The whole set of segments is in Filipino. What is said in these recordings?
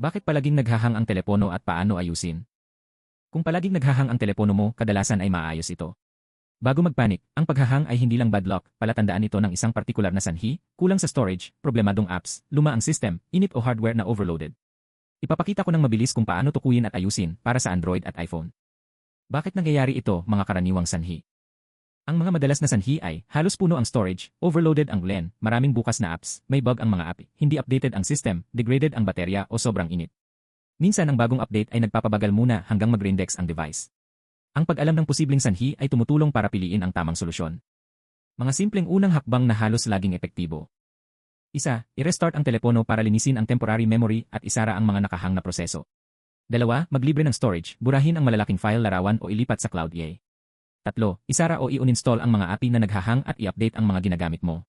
Bakit palaging naghahang ang telepono at paano ayusin? Kung palaging naghahang ang telepono mo, kadalasan ay maayos ito. Bago magpanik, ang paghahang ay hindi lang bad luck, palatandaan ito ng isang partikular na sanhi, kulang sa storage, problemadong apps, luma ang system, init o hardware na overloaded. Ipapakita ko ng mabilis kung paano tukuyin at ayusin para sa Android at iPhone. Bakit nangyayari ito, mga karaniwang sanhi? Ang mga madalas na sanhi ay, halos puno ang storage, overloaded ang LAN, maraming bukas na apps, may bug ang mga app, hindi updated ang system, degraded ang baterya o sobrang init. Minsan ang bagong update ay nagpapabagal muna hanggang mag-reindex ang device. Ang pag-alam ng posibleng sanhi ay tumutulong para piliin ang tamang solusyon. Mga simpleng unang hakbang na halos laging epektibo. Isa, i-restart ang telepono para linisin ang temporary memory at isara ang mga nakahang na proseso. Dalawa, maglibre ng storage, burahin ang malalaking file larawan o ilipat sa cloud EA. Tatlo, isara o i-uninstall ang mga API na naghahang at i-update ang mga ginagamit mo.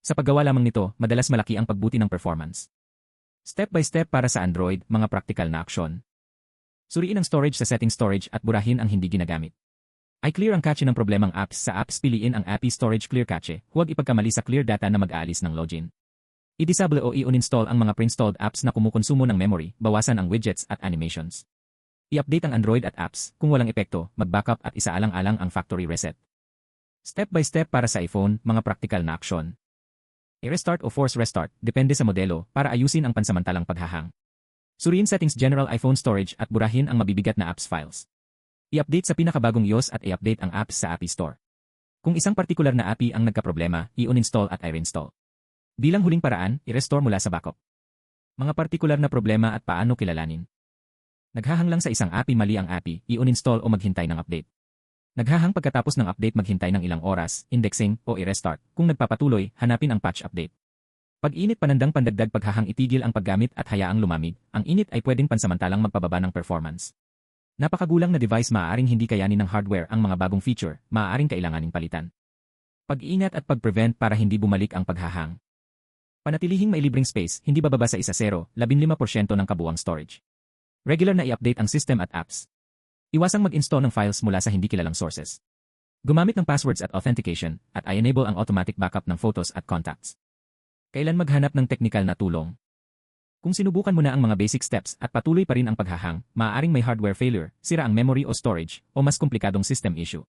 Sa paggawa lamang nito, madalas malaki ang pagbuti ng performance. Step by step para sa Android, mga practical na aksyon. Suriin ang storage sa setting storage at burahin ang hindi ginagamit. I-clear ang cache ng problemang apps sa apps piliin ang API Storage Clear Cache, huwag ipagkamali sa clear data na mag-aalis ng login. I-disable o i-uninstall ang mga pre-installed apps na kumukonsumo ng memory, bawasan ang widgets at animations. I-update ang Android at apps, kung walang epekto, mag-backup at isaalang-alang ang factory reset. Step by step para sa iPhone, mga practical na aksyon. I-restart o force restart, depende sa modelo, para ayusin ang pansamantalang paghahang. Suriin settings general iPhone storage at burahin ang mabibigat na apps files. I-update sa pinakabagong iOS at i-update ang apps sa App Store. Kung isang partikular na API ang nagkaproblema, i-uninstall at i-reinstall. Bilang huling paraan, i-restore mula sa backup. Mga partikular na problema at paano kilalanin. Naghahang lang sa isang API mali ang API, i-uninstall o maghintay ng update. Naghahang pagkatapos ng update maghintay ng ilang oras, indexing, o i-restart. Kung nagpapatuloy, hanapin ang patch update. Pag init panandang pandagdag paghahang itigil ang paggamit at hayaang lumamig, ang init ay pwedeng pansamantalang magpababa ng performance. Napakagulang na device maaaring hindi kayanin ng hardware ang mga bagong feature, maaaring kailanganing palitan. Pag-ingat at pag-prevent para hindi bumalik ang paghahang. Panatilihing may libreng space, hindi bababa sa isa 0, 15% ng kabuang storage. Regular na i-update ang system at apps. Iwasang mag-install ng files mula sa hindi kilalang sources. Gumamit ng passwords at authentication, at i-enable ang automatic backup ng photos at contacts. Kailan maghanap ng teknikal na tulong? Kung sinubukan mo na ang mga basic steps at patuloy pa rin ang paghahang, maaaring may hardware failure, sira ang memory o storage, o mas komplikadong system issue.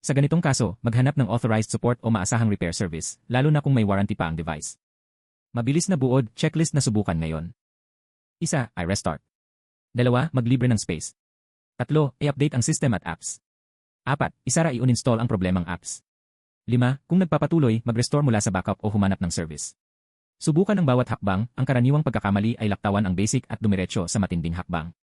Sa ganitong kaso, maghanap ng authorized support o maasahang repair service, lalo na kung may warranty pa ang device. Mabilis na buod, checklist na subukan ngayon. Isa, i-restart. Dalawa, maglibre ng space. Tatlo, i-update ang system at apps. Apat, isara i-uninstall ang problemang apps. Lima, kung nagpapatuloy, mag-restore mula sa backup o humanap ng service. Subukan ang bawat hakbang, ang karaniwang pagkakamali ay laktawan ang basic at dumiretso sa matinding hakbang.